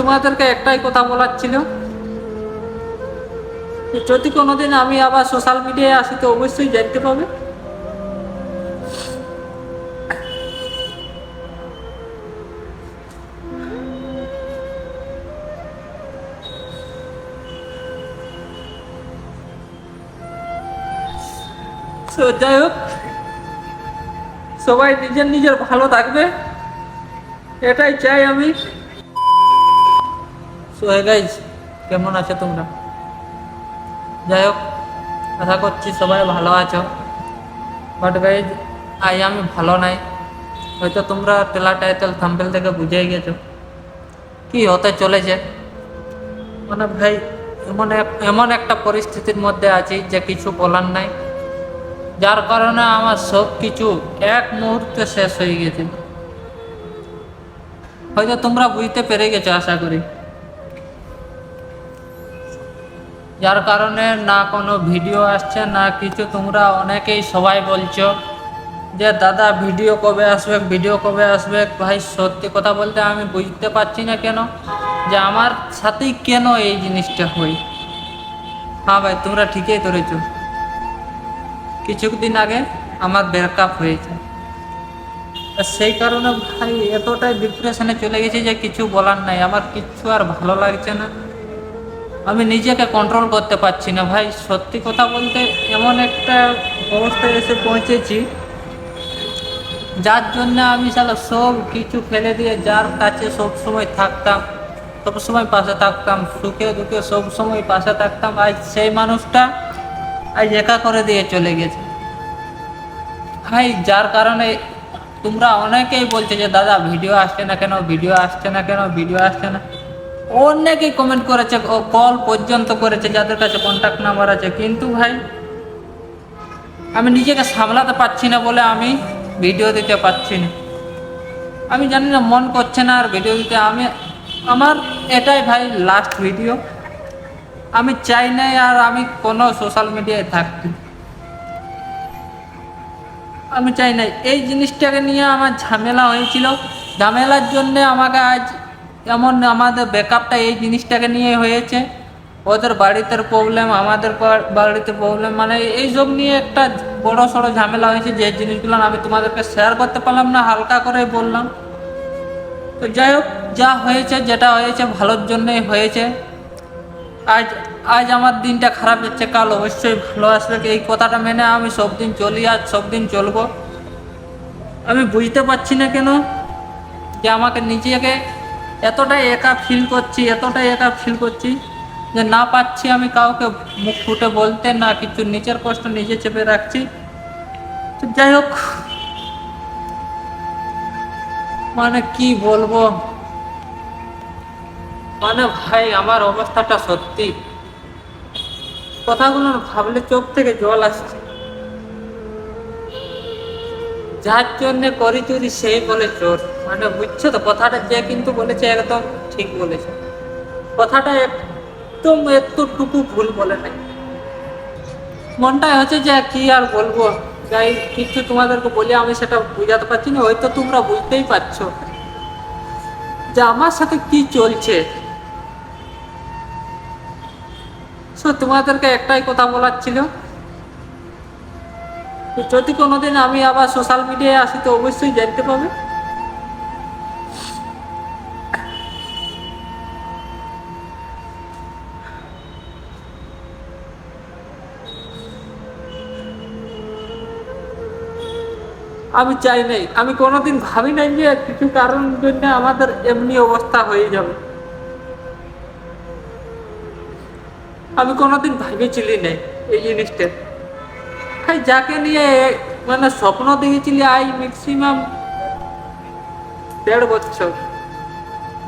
তোমাদেরকে একটাই কথা বলার ছিল যদি কোনোদিন আমি আবার সোশ্যাল মিডিয়ায় আসি তো অবশ্যই জানতে পাবে যাই হোক, সবাই নিজের নিজের ভালো থাকবে, এটাই চাই আমি। সো গাইজ কেমন আছো তোমরা? যাই হোক আশা করছি সবাই ভালো আছো। বাট গাইজ আই আমি ভালো নাই। হয়তো তোমরা টেলা টাইটেল থাম্পেল থেকে বুঝেই গেছো। কি হতে চলেছে? মানে ভাই, এমন এমন একটা পরিস্থিতির মধ্যে আছি যে কিছু বলার নাই। যার কারণে আমার সব কিছু এক মুহূর্তে শেষ হয়ে গেছে। হয়তো তোমরা বুঝতে পেরে গেছো, আশা করি। যার কারণে না কোনো ভিডিও আসছে, না কিছু। তোমরা অনেকেই সবাই বলছো যে, দাদা, ভিডিও কবে আসবে? ভিডিও কবে আসবে? ভাই, সত্যি কথা বলতে আমি বুঝতে পারছি না কেন, যে আমার সাথেই কেন এই জিনিসটা হয়। হ্যাঁ ভাই, তোমরা ঠিকই ধরেছো। কিছুদিন আগে আমার ব্রেকআপ হয়েছে। সেই কারণে ভাই, এতটাই ডিপ্রেশনে চলে গেছি যে কিছু বলার নাই। আমার কিচ্ছু আর ভালো লাগছে না। আমি নিজেকে কন্ট্রোল করতে পারছি না ভাই। সত্যি কথা বলতে এমন একটা অবস্থায় এসে পৌঁছেছি, যার জন্য আমি সালা সব কিছু ফেলে দিয়ে যার কাছে সব সময় থাকতাম, সব সময় পাশে থাকতাম, সুখে দুঃখে সব সময় পাশে থাকতাম, আজ সেই মানুষটা আজ একা করে দিয়ে চলে গেছে। ভাই, যার কারণে তোমরা অনেকেই বলছে যে, দাদা ভিডিও আসছে না কেন? ভিডিও আসছে না কেন? ভিডিও আসছে না? অনেকেই কমেন্ট করেছে কল পর্যন্ত করেছে, যাদের কাছে কন্ট্যাক্ট নাম্বার আছে। কিন্তু ভাই, আমি নিজেকে সামলাতে পারছি না বলে আমি ভিডিও দিতে পারছি না। আমি জানি না মন করছে না আর ভিডিও দিতে। আমি, আমার এটাই ভাই লাস্ট ভিডিও আমি চাই নাই আর আমি কোনো সোশ্যাল মিডিয়ায় থাকতে। আমি চাই নাই এই জিনিসটাকে নিয়ে আমার ঝামেলা হয়েছিল। ঝামেলার জন্য আমাকে আজ এমন আমাদের ব্যাকআপটা এই জিনিসটাকে নিয়ে হয়েছে। ওদের বাড়িতে প্রবলেম আমাদের বাড়িতে প্রবলেম মানে এইসব নিয়ে একটা বড় সড়ো ঝামেলা হয়েছে যে জিনিসগুলো আমি তোমাদেরকে শেয়ার করতে পারলাম না, হালকা করে বললাম। তো যাই হোক, যা হয়েছে, যেটা হয়েছে, ভালোর জন্যই হয়েছে। আজ আজ আমার দিনটা খারাপ যাচ্ছে, কাল অবশ্যই ভালো আসবে। এই কথাটা মেনে আমি সব দিন চলি, আজ সব দিন চলবো। আমি বুঝতে পারছি না কেন যে আমাকে নিজেকে এতটাই একা ফিল করছি, এতটাই একা ফিল করছি যে না পাচ্ছি আমি কাউকে মুখ ফুটে বলতে, না কিছু নিজের কষ্ট নিজে চেপে রাখছি। তো যাই হোক মানে কি বলব? মানে ভাই, আমার অবস্থাটা সত্যি। কথাগুলো ভাবলে চোখ থেকে জল আসছে। যার জন্য করি চুরি সেই বলে চোর। মানে বুঝছ তো? কথাটা যে কিন্তু বলেছে একদম ঠিক বলেছে। কথাটা একদম এতটুকু ভুল বলে নাই। মনটাই হচ্ছে যে কি আর বলব? যাই কিছু তোমাদেরকে বলে, আমি সেটা বুঝাতে পারছি না, হয়তো তোমরা বুঝতেই পারছ। যে আমার সাথে কি চলছে? তোমাদেরকে একটাই কথা বলার ছিল। যদি কোনোদিন আমি আবার সোশ্যাল মিডিয়ায় আসি, তো অবশ্যই জানতে পাবে আমি চাই নাই। আমি কোনোদিন ভাবি নাই যে কিছু কারণ জন্য আমাদের এমনি অবস্থা হয়ে যাবে। আমি কোনোদিন ভেবেছিলি নাই এই জিনিসটা। ভাই, যাকে নিয়ে মানে স্বপ্ন দেখেছিলি, আই ম্যাক্সিমাম দেড় বছর।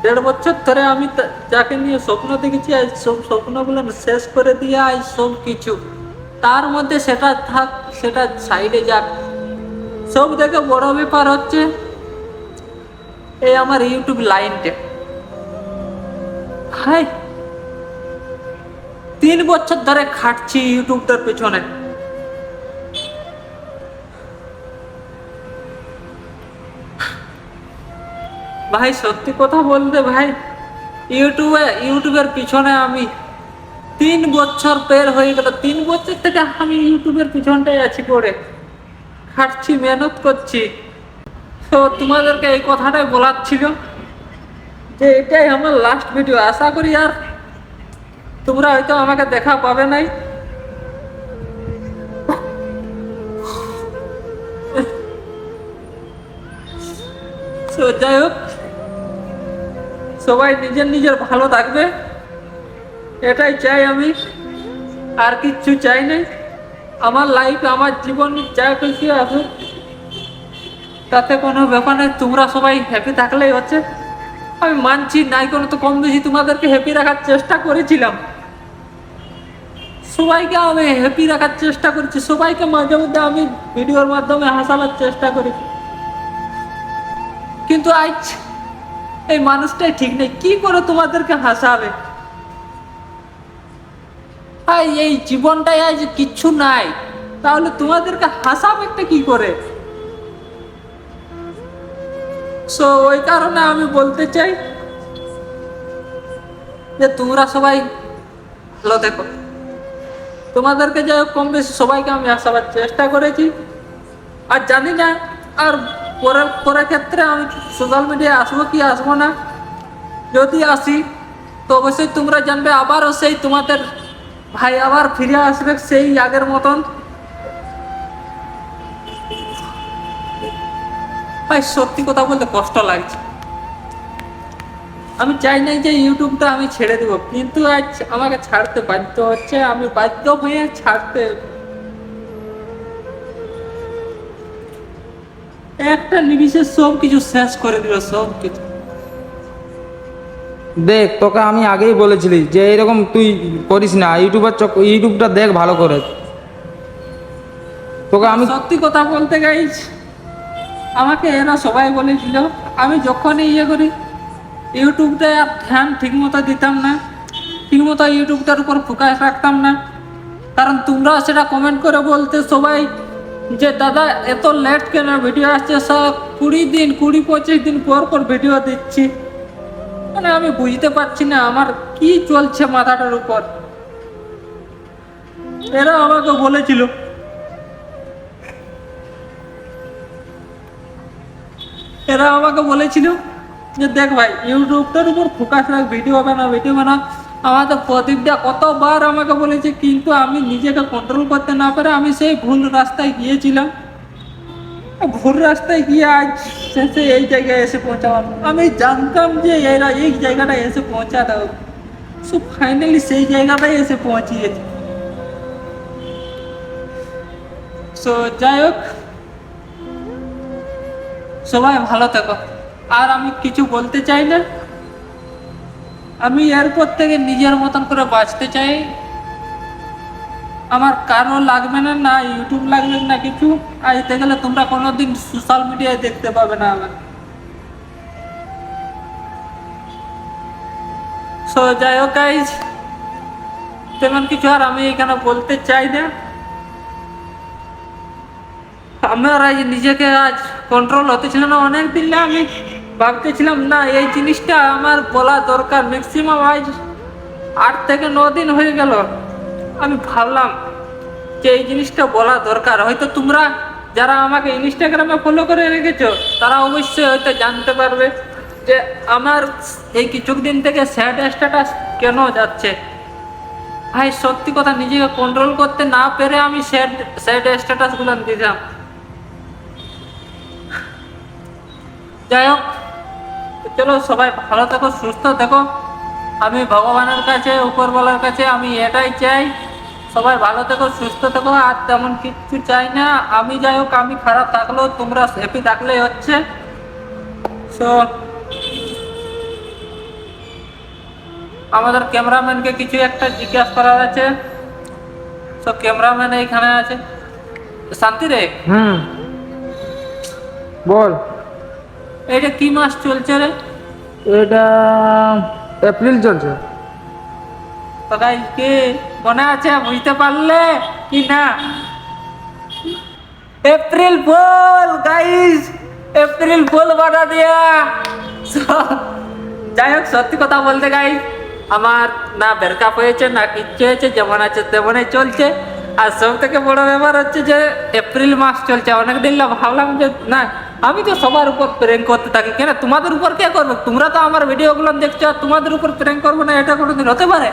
দেড় বছর ধরে আমি যাকে নিয়ে স্বপ্ন দেখেছি আজ সব স্বপ্নগুলো শেষ করে দিয়ে আজ সব কিছু। তার মধ্যে সেটা থাক, সেটা সাইডে যাক। সব থেকে বড় ব্যাপার হচ্ছে এই আমার ইউটিউব লাইনটা হাই, তিন বছর ধরে খাটছি ইউটিউবটার পেছনে। ভাই, সত্যি কথা বলতে ভাই ইউটিউবে ইউটিউবের পিছনে আমি তিন বছর পের হয়ে গেল। তিন বছর থেকে আমি ইউটিউবের পিছনটাই আছি পড়ে। খাটছি মেহনত করছি। তো তোমাদেরকে এই কথাটাই বলার ছিল যে এটাই আমার লাস্ট ভিডিও আশা করি আর তোমরা হয়তো আমাকে দেখা পাবে নাই। তো যাই হোক, সবাই নিজের নিজের ভালো থাকবে। এটাই চাই আমি, আর কিচ্ছু চাই নাই। আমার লাইফ আমার জীবন যা কিছু আসুক তাতে কোনো ব্যাপার নেই। তোমরা সবাই হ্যাপি থাকলেই হচ্ছে। আমি মানছি, নাই কোনো তো কম বেশি তোমাদেরকে হ্যাপি রাখার চেষ্টা করেছিলাম। সবাইকে আমি হ্যাপি রাখার চেষ্টা করেছি। সবাইকে মাঝে মধ্যে আমি ভিডিওর মাধ্যমে হাসানোর চেষ্টা করি কিন্তু আজ এই মানুষটাই ঠিক নেই। কি করে তোমাদেরকে হাসাবে? আই এই জীবনটাই আজ কিচ্ছু নাই। তাহলে তোমাদেরকে হাসাবে একটা কি করে? সো ওই কারণে আমি বলতে চাই যে তোমরা সবাই ভালো দেখো তোমাদেরকে যাই হোক, কম বেশি সবাইকে আমি আসাবার চেষ্টা করেছি। আর জানি না, আর পরের পরের ক্ষেত্রে আমি সোশ্যাল মিডিয়ায় আসব কি আসব না। যদি আসি, তো অবশ্যই তোমরা জানবে, আবারও সেই তোমাদের ভাই আবার ফিরে আসবে সেই আগের মতন। ভাই, সত্যি কথা বলতে কষ্ট লাগছে। আমি চাই নাই যে ইউটিউবটা আমি ছেড়ে দেবো, কিন্তু আজ আমাকে ছাড়তে বাধ্য হচ্ছে, আমি বাধ্য হয়ে ছাড়তে একটা নিমিষে সব কিছু শেষ করে দিল সব কিছু দেখ, তোকে আমি আগেই বলেছিলি যে এরকম তুই করিস না, ইউটিউবার চক, ইউটিউবটা দেখ ভালো করে। তোকে আমি সত্যি কথা বলতে গাইছ আমাকে এরা সবাই বলেছিল আমি যখনই ইয়ে করি ইউটিউবটা আর ধ্যান ঠিক মতো দিতাম না ঠিক মতো ইউটিউবটার উপর ফোকাস রাখতাম না। কারণ তোমরা সেটা কমেন্ট করে বলতে সবাই যে, দাদা, এত লেট কেন ভিডিও আসছে? সব কুড়ি দিন, কুড়ি পঁচিশ দিন পর পর ভিডিও দিচ্ছি। মানে আমি বুঝতে পারছি না, আমার কি চলছে মাথাটার উপর। এরা আমাকে বলেছিল। এরা আমাকে বলেছিল যে, দেখ ভাই, ইউটিউবটার উপর ফোকাস রাখ ভিডিও বানা ভিডিও বানা। আমাদের প্রদীপটা কতবার আমাকে বলেছে, কিন্তু আমি নিজেকে কন্ট্রোল করতে না পারে আমি সেই ভুল রাস্তায় গিয়েছিলাম। ভুল রাস্তায় গিয়ে আজ শেষে এই জায়গায় এসে পৌঁছালাম। আমি জানতাম যে এরা এই জায়গাটায় এসে পৌঁছাতে হবে সো ফাইনালি সেই জায়গাটায় এসে পৌঁছিয়েছে। সো যাই হোক, সবাই ভালো থেকো। আর আমি কিছু বলতে চাই না। আমি এরপর থেকে নিজের মতন করে বাঁচতে চাই। আমার কারও লাগবে না না ইউটিউব লাগবে না কিছু। আসতে গেলে তোমরা কোনোদিন সোশ্যাল মিডিয়ায় দেখতে পাবে না আমার সো যাই হোক গাইজ তেমন কিছু আর আমি এখানে বলতে চাই না। আমার আজ নিজেকে আজ কন্ট্রোল হতে হতেছিল না অনেক দিন না আমি ভাবতেছিলাম, না এই জিনিসটা আমার বলা দরকার। ম্যাক্সিমাম আজ আট থেকে ন দিন হয়ে গেল। আমি ভাবলাম যে এই জিনিসটা বলা দরকার। হয়তো তোমরা যারা আমাকে ইনস্টাগ্রামে ফলো করে রেখেছো, তারা অবশ্যই হয়তো জানতে পারবে যে আমার এই কিছুদিন থেকে স্যাড স্ট্যাটাস কেন যাচ্ছে। ভাই, সত্যি কথা নিজেকে কন্ট্রোল করতে না পেরে আমি স্যাড স্যাড স্ট্যাটাসগুলো দিতাম যাই হোক চলো সবাই ভালো থাকো, সুস্থ থেকো। আমি ভগবানের কাছে উপরওয়ালার কাছে আমি এটাই চাই। সবাই ভালো থেকো সুস্থ থেকো আর তেমন কিচ্ছু চাই না। আমি যাই হোক আমি খারাপ থাকলেও তোমরা হ্যাপি থাকলেই হচ্ছে। সো আমাদের ক্যামেরাম্যানকে কিছু একটা জিজ্ঞাসা করার আছে। সব ক্যামেরাম্যান এইখানে আছে। শান্তি রে? হুম। বল। এইটা কি মাস চলছে রে? এটা এপ্রিল চলছে। তো গাইজ কি মনে আছে, বুঝতে পারলে কি না? April fool, guys, April fool বাটা দিয়া। যাই হোক, সত্যি কথা বলতে গাই, আমার না ব্রেকআপ হয়েছে, না কিচ্ছু হয়েছে, যেমন আছে তেমনই চলছে। আর সব থেকে বড় ব্যাপার হচ্ছে যে, এপ্রিল মাস চলছে অনেক দিন ভাবলাম যে, না আমি তো সবার উপর প্রেঙ্ক করতে থাকি। কেন? তোমাদের উপর কে করবে? তোমরা তো আমার ভিডিওগুলো দেখছ আর তোমাদের উপর প্রেঙ্ক করব না, এটা কোনোদিন হতে পারে?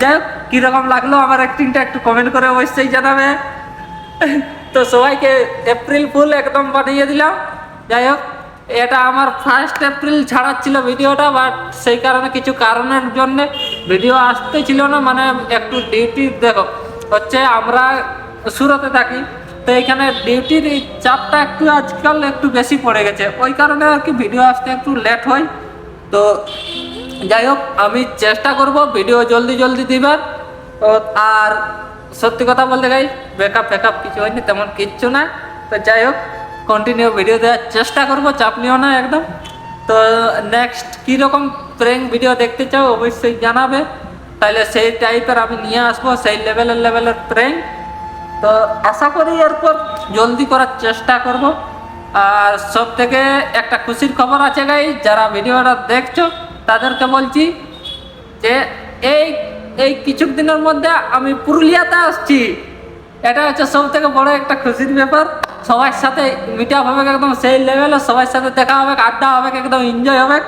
যাই হোক, কীরকম লাগল আমার অ্যাক্টিংটা একটু কমেন্ট করে অবশ্যই জানাবে। তো সবাইকে এপ্রিল ফুল একদম বানিয়ে দিলাম। যাই হোক, এটা আমার ফার্স্ট এপ্রিল ছাড়াচ্ছিল ভিডিওটা বাট সেই কারণে কিছু কারণের জন্য ভিডিও আসতে ছিল না মানে একটু ডিউটি দেখো, হচ্ছে আমরা সুরতে থাকি। তো এখানে ডিউটির এই চাপটা একটু আজকাল একটু বেশি পড়ে গেছে। ওই কারণে আর কি ভিডিও আসতে একটু লেট হয়। তো যাই হোক, আমি চেষ্টা করব ভিডিও জলদি জলদি দিবার। আর সত্যি কথা বলতে গাই ব্যাকআপ ফ্যাকআপ কিছু হয়নি, তেমন কিচ্ছু না। তো যাই হোক কন্টিনিউ ভিডিও দেওয়ার চেষ্টা করব, চাপ নিও না একদম। তো নেক্সট কীরকম প্রেঙ্ক ভিডিও দেখতে চাও অবশ্যই জানাবে। তাহলে সেই টাইপের আমি নিয়ে আসব, সেই লেভেলের লেভেলের প্রেঙ্ক তো আশা করি এরপর জলদি করার চেষ্টা করব। আর সব থেকে একটা খুশির খবর আছে গাই যারা ভিডিওটা দেখছ, তাদেরকে বলছি যে এই এই কিছু দিনের মধ্যে আমি পুরুলিয়াতে আসছি। এটা হচ্ছে সব থেকে বড় একটা খুশির ব্যাপার। সবার সাথে মিট হবে একদম সেই লেভেলে সবার সাথে দেখা হবে, আড্ডা হবে, একদম এনজয় হবে।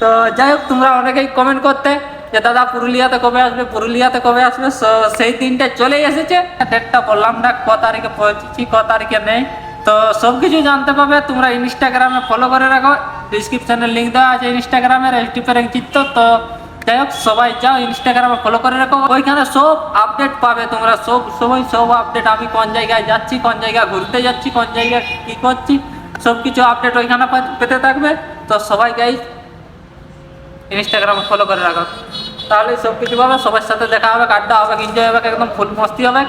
তো যাই হোক, তোমরা অনেকেই কমেন্ট করতে। যে দাদা পুরুলিয়াতে কবে আসবে, পুরুলিয়াতে কবে আসবে? সেই দিনটা চলেই এসেছে। ডেটটা বললাম না, ক তারিখে পৌঁছেছি, ক তারিখে নেই। তো সব কিছু জানতে পাবে তোমরা ইনস্টাগ্রামে ফলো করে রাখো। ডিসক্রিপশনে লিঙ্ক দেওয়া আছে ইনস্টাগ্রামের এসটি প্যারেং চিত্র তো যাই হোক, সবাই যাও ইনস্টাগ্রামে ফলো করে রাখো। ওইখানে সব আপডেট পাবে তোমরা। সব, সবাই সব আপডেট আমি কোন জায়গায় যাচ্ছি, কোন জায়গায় ঘুরতে যাচ্ছি, কোন জায়গায় কী করছি, সব কিছু আপডেট ওইখানে পেতে থাকবে। তো সবাই গাই ইনস্টাগ্রামে ফলো করে রাখো। তাহলে সব কিছু পাবে সবার সাথে দেখা হবে আড্ডা হবে এনজয় হবে, একদম ফুল মস্তি হবে!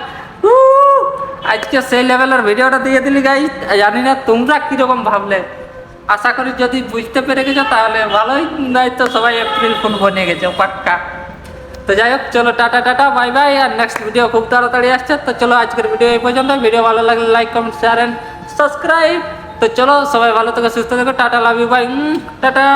আজকে সেই লেভেলের ভিডিওটা দিয়ে দিলি গাই জানি না তোমরা কীরকম ভাবলে। আশা করি যদি বুঝতে পেরে গেছো, তাহলে ভালোই তো সবাই এপ্রিল ফুল বনে গেছে, পাক্কা। তো যাই হোক, চলো টাটা টাটা বাই বাই আর নেক্সট ভিডিও খুব তাড়াতাড়ি আসছে। তো চলো আজকের ভিডিও এই পর্যন্ত ভিডিও ভালো লাগলে like comment share and subscribe তো চলো সবাই ভালো থেকে, সুস্থ থেকো, tata love you bye tata.